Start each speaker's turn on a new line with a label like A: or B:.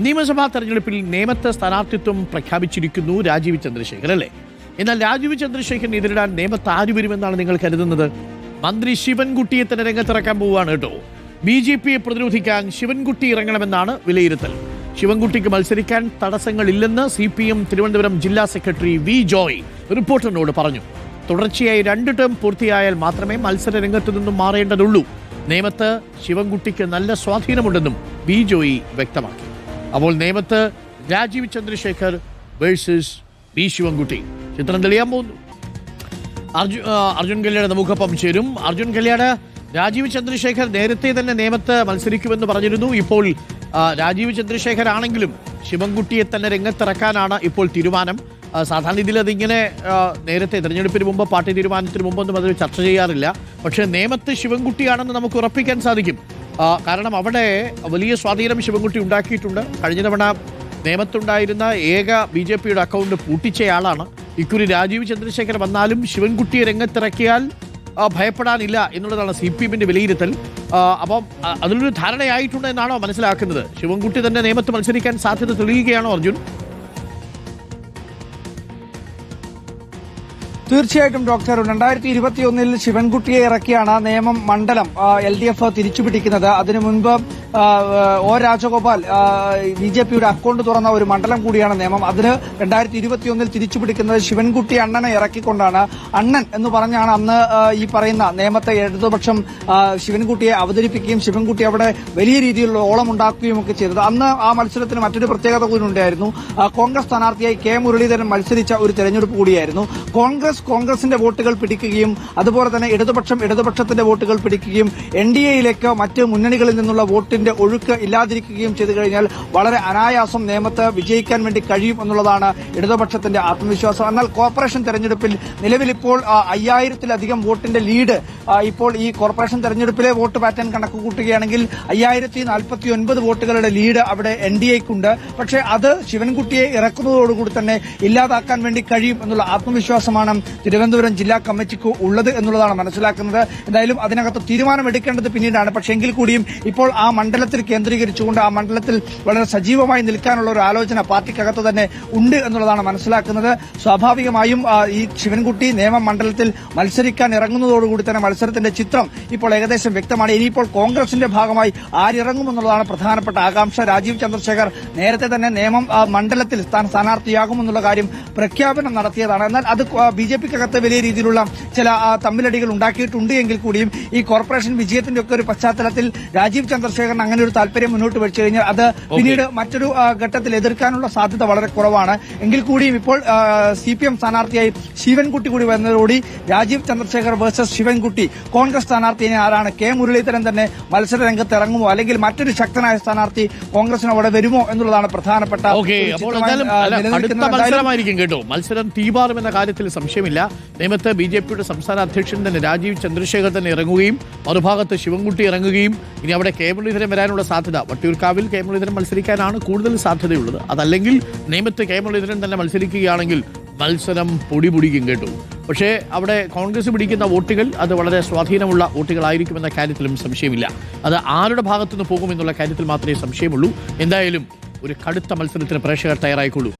A: നിയമസഭാ തെരഞ്ഞെടുപ്പിൽ നേമത്തെ സ്ഥാനാർത്ഥിത്വം പ്രഖ്യാപിച്ചിരിക്കുന്നു രാജീവ് ചന്ദ്രശേഖർ അല്ലേ? എന്നാൽ രാജീവ് ചന്ദ്രശേഖരനെ എതിരിടാൻ നേമത്ത് ആര് വരുമെന്നാണ് നിങ്ങൾ കരുതുന്നത്? മന്ത്രി ശിവൻകുട്ടിയെ തന്നെ രംഗത്തിറക്കാൻ പോവുകയാണ് കേട്ടോ. ബി ജെ പിയെ പ്രതിരോധിക്കാൻ ശിവൻകുട്ടി ഇറങ്ങണമെന്നാണ് വിലയിരുത്തൽ. ശിവൻകുട്ടിക്ക് മത്സരിക്കാൻ തടസ്സങ്ങളില്ലെന്ന് സി പി എം തിരുവനന്തപുരം ജില്ലാ സെക്രട്ടറി വി ജോയ് റിപ്പോർട്ടറിനോട് പറഞ്ഞു. തുടർച്ചയായി രണ്ട് ടേം പൂർത്തിയായാൽ മാത്രമേ മത്സര രംഗത്തു നിന്നും മാറേണ്ടതുള്ളൂ. നേമത്ത് ശിവൻകുട്ടിക്ക് നല്ല സ്വാധീനമുണ്ടെന്നും ബി ജോയി വ്യക്തമാക്കി. അപ്പോൾ നേമത്ത് രാജീവ് ചന്ദ്രശേഖർ വേഴ്സസ് ബി ശിവൻകുട്ടി. ചിത്രം തെളിയാൻ പോകുന്നു. അർജു അർജുൻ കല്യാട് നമുക്കൊപ്പം ചേരും. അർജുൻ കല്യാട് രാജീവ് ചന്ദ്രശേഖർ നേരത്തെ തന്നെ നേമത്ത് മത്സരിക്കുമെന്ന് പറഞ്ഞിരുന്നു. ഇപ്പോൾ രാജീവ് ചന്ദ്രശേഖർ ആണെങ്കിലും ശിവൻകുട്ടിയെ തന്നെ രംഗത്തിറക്കാനാണ് ഇപ്പോൾ തീരുമാനം. സാധാരണ രീതിയിൽ അതിങ്ങനെ നേരത്തെ തിരഞ്ഞെടുപ്പിന് മുമ്പ് പാർട്ടി തീരുമാനത്തിന് മുമ്പൊന്നും അത് ചർച്ച ചെയ്യാറില്ല. പക്ഷേ നേമത്ത് ശിവൻകുട്ടിയാണെന്ന് നമുക്ക് ഉറപ്പിക്കാൻ സാധിക്കും. കാരണം അവിടെ വലിയ സ്വാധീനം ശിവൻകുട്ടി ഉണ്ടാക്കിയിട്ടുണ്ട്. കഴിഞ്ഞ തവണ നേമത്തുണ്ടായിരുന്ന ഏക ബി ജെ പിയുടെ അക്കൗണ്ട് പൂട്ടിച്ചയാളാണ് ഇക്കുറി രാജീവ് ചന്ദ്രശേഖർ വന്നാലും ശിവൻകുട്ടിയെ രംഗത്തിറക്കിയാൽ ഭയപ്പെടാനില്ല എന്നുള്ളതാണ് സി പി എമ്മിന്റെ വിലയിരുത്തൽ. അപ്പം അതിലൊരു ധാരണയായിട്ടുണ്ട് എന്നാണോ മനസ്സിലാക്കുന്നത്? ശിവൻകുട്ടി തന്നെ നിയമത്ത് മത്സരിക്കാൻ സാധ്യത തെളിയുകയാണോ അർജുൻ?
B: തീർച്ചയായിട്ടും ഡോക്ടർ രണ്ടായിരത്തി ഇരുപത്തിയൊന്നിൽ ശിവൻകുട്ടിയെ ഇറക്കിയാണ് നിയമം മണ്ഡലം എൽ ഡി എഫ് തിരിച്ചുപിടിക്കുന്നത്. അതിനു മുൻപ് ഒ രാജഗോപാൽ ബി ജെ പിയുടെ അക്കൗണ്ട് തുറന്ന ഒരു മണ്ഡലം കൂടിയാണ് നിയമം. അതിന് രണ്ടായിരത്തി ഇരുപത്തിയൊന്നിൽ തിരിച്ചുപിടിക്കുന്നത് ശിവൻകുട്ടി അണ്ണനെ ഇറക്കിക്കൊണ്ടാണ് അണ്ണൻ എന്ന് പറഞ്ഞാണ് അന്ന് ഈ പറയുന്ന നിയമത്തെ ഇടതുപക്ഷം ശിവൻകുട്ടിയെ അവതരിപ്പിക്കുകയും ശിവൻകുട്ടി അവിടെ വലിയ രീതിയിലുള്ള ഓളം ഉണ്ടാക്കുകയും ഒക്കെ ചെയ്തത്. അന്ന് ആ മത്സരത്തിന് മറ്റൊരു പ്രത്യേകത കൂടി ഉണ്ടായിരുന്നു. കോൺഗ്രസ് സ്ഥാനാർത്ഥിയായി കെ മുരളീധരൻ മത്സരിച്ച ഒരു തെരഞ്ഞെടുപ്പ് കൂടിയായിരുന്നു. കോൺഗ്രസ് കോൺഗ്രസിന്റെ വോട്ടുകൾ പിടിക്കുകയും അതുപോലെ തന്നെ ഇടതുപക്ഷം ഇടതുപക്ഷത്തിന്റെ വോട്ടുകൾ പിടിക്കുകയും എൻ ഡി എയിലേക്ക് മറ്റ് മുന്നണികളിൽ നിന്നുള്ള വോട്ടിന്റെ ഒഴുക്ക് ഇല്ലാതിരിക്കുകയും ചെയ്തു കഴിഞ്ഞാൽ വളരെ അനായാസം നിയമത്ത് വിജയിക്കാൻ വേണ്ടി കഴിയും എന്നുള്ളതാണ് ഇടതുപക്ഷത്തിന്റെ ആത്മവിശ്വാസം. എന്നാൽ കോർപ്പറേഷൻ തെരഞ്ഞെടുപ്പിൽ നിലവിൽ ഇപ്പോൾ അയ്യായിരത്തിലധികം വോട്ടിന്റെ ലീഡ് ഇപ്പോൾ ഈ കോർപ്പറേഷൻ തെരഞ്ഞെടുപ്പിലെ വോട്ട് പാറ്റേൺ കണക്ക് കൂട്ടുകയാണെങ്കിൽ അയ്യായിരത്തി നാൽപ്പത്തി ഒൻപത് വോട്ടുകളുടെ ലീഡ് അവിടെ എൻ ഡി എക്കുണ്ട് പക്ഷേ അത് ശിവൻകുട്ടിയെ ഇറക്കുന്നതോടുകൂടി തന്നെ ഇല്ലാതാക്കാൻ വേണ്ടി കഴിയും എന്നുള്ള ആത്മവിശ്വാസമാണ് തിരുവനന്തപുരം ജില്ലാ കമ്മിറ്റിക്ക് ഉള്ളത് എന്നുള്ളതാണ് മനസ്സിലാക്കുന്നത്. എന്തായാലും അതിനകത്ത് തീരുമാനമെടുക്കേണ്ടത് പിന്നീടാണ്. പക്ഷേ എങ്കിൽ കൂടിയും ഇപ്പോൾ ആ മണ്ഡലത്തിൽ കേന്ദ്രീകരിച്ചുകൊണ്ട് ആ മണ്ഡലത്തിൽ വളരെ സജീവമായി നിൽക്കാനുള്ള ഒരു ആലോചന പാർട്ടിക്കകത്ത് തന്നെ ഉണ്ട് എന്നുള്ളതാണ് മനസ്സിലാക്കുന്നത്. സ്വാഭാവികമായും ഈ ശിവൻകുട്ടി നിയമ മണ്ഡലത്തിൽ മത്സരിക്കാൻ ഇറങ്ങുന്നതോടുകൂടി തന്നെ മത്സരത്തിന്റെ ചിത്രം ഇപ്പോൾ ഏകദേശം വ്യക്തമാണ്. ഇനിയിപ്പോൾ കോൺഗ്രസിന്റെ ഭാഗമായി ആരിറങ്ങുമെന്നുള്ളതാണ് പ്രധാനപ്പെട്ട ആകാംക്ഷ. രാജീവ് ചന്ദ്രശേഖർ നേരത്തെ തന്നെ നിയമം മണ്ഡലത്തിൽ സ്ഥാനാർത്ഥിയാകുമെന്നുള്ള കാര്യം പ്രഖ്യാപനം നടത്തിയതാണ്. എന്നാൽ അത് ബി ജെ പിക്കകത്ത് വലിയ രീതിയിലുള്ള ചില തമ്മിലടികൾ ഉണ്ടാക്കിയിട്ടുണ്ട് എങ്കിൽ കൂടിയും ഈ കോർപ്പറേഷൻ വിജയത്തിന്റെ ഒക്കെ ഒരു പശ്ചാത്തലത്തിൽ രാജീവ് ചന്ദ്രശേഖരൻ അങ്ങനെ ഒരു താല്പര്യം മുന്നോട്ട് വെച്ചു കഴിഞ്ഞാൽ അത് പിന്നീട് മറ്റൊരു ഘട്ടത്തിൽ എതിർക്കാനുള്ള സാധ്യത വളരെ കുറവാണ്. എങ്കിൽ കൂടിയും ഇപ്പോൾ സി പി എം സ്ഥാനാർത്ഥിയായി ശിവൻകുട്ടി കൂടി വന്നതോടുകൂടി രാജീവ് ചന്ദ്രശേഖർ വേഴ്സസ് ശിവൻകുട്ടി കോൺഗ്രസ് സ്ഥാനാർത്ഥിയെ ആരാണ്? കെ മുരളീധരൻ തന്നെ മത്സര രംഗത്ത് ഇറങ്ങുമോ അല്ലെങ്കിൽ മറ്റൊരു ശക്തനായ സ്ഥാനാർത്ഥി കോൺഗ്രസിന് അവിടെ വരുമോ എന്നുള്ളതാണ് പ്രധാനപ്പെട്ട
A: അടുത്ത മത്സരമായിരിക്കും കേട്ടോ. മത്സരം തീപാറും എന്ന കാര്യത്തിൽ സംശയമില്ല. നേമത്ത് ബി ജെ പിയുടെ സംസ്ഥാന അധ്യക്ഷൻ തന്നെ രാജീവ് ചന്ദ്രശേഖർ തന്നെ ഇറങ്ങുകയും മറുഭാഗത്ത് ശിവൻകുട്ടി ഇറങ്ങുകയും ഇനി അവിടെ കെ മുരളീധരൻ വരാനുള്ള സാധ്യത. വട്ടിയൂർക്കാവിൽ കെ മുരളീധരൻ മത്സരിക്കാനാണ് കൂടുതൽ സാധ്യതയുള്ളത്. അതല്ലെങ്കിൽ നേമത്ത് കെ മുരളീധരൻ തന്നെ മത്സരിക്കുകയാണെങ്കിൽ മത്സരം പൊടി പൊടിക്കും കേട്ടു. പക്ഷേ അവിടെ കോൺഗ്രസ് പിടിക്കുന്ന വോട്ടുകൾ അത് വളരെ സ്വാധീനമുള്ള വോട്ടുകളായിരിക്കുമെന്ന കാര്യത്തിലും സംശയമില്ല. അത് ആരുടെ ഭാഗത്തുനിന്ന് പോകുമെന്നുള്ള കാര്യത്തിൽ മാത്രമേ സംശയമുള്ളൂ. എന്തായാലും ഒരു കടുത്ത മത്സരത്തിന് പ്രേക്ഷകർ തയ്യാറായിക്കൊള്ളൂ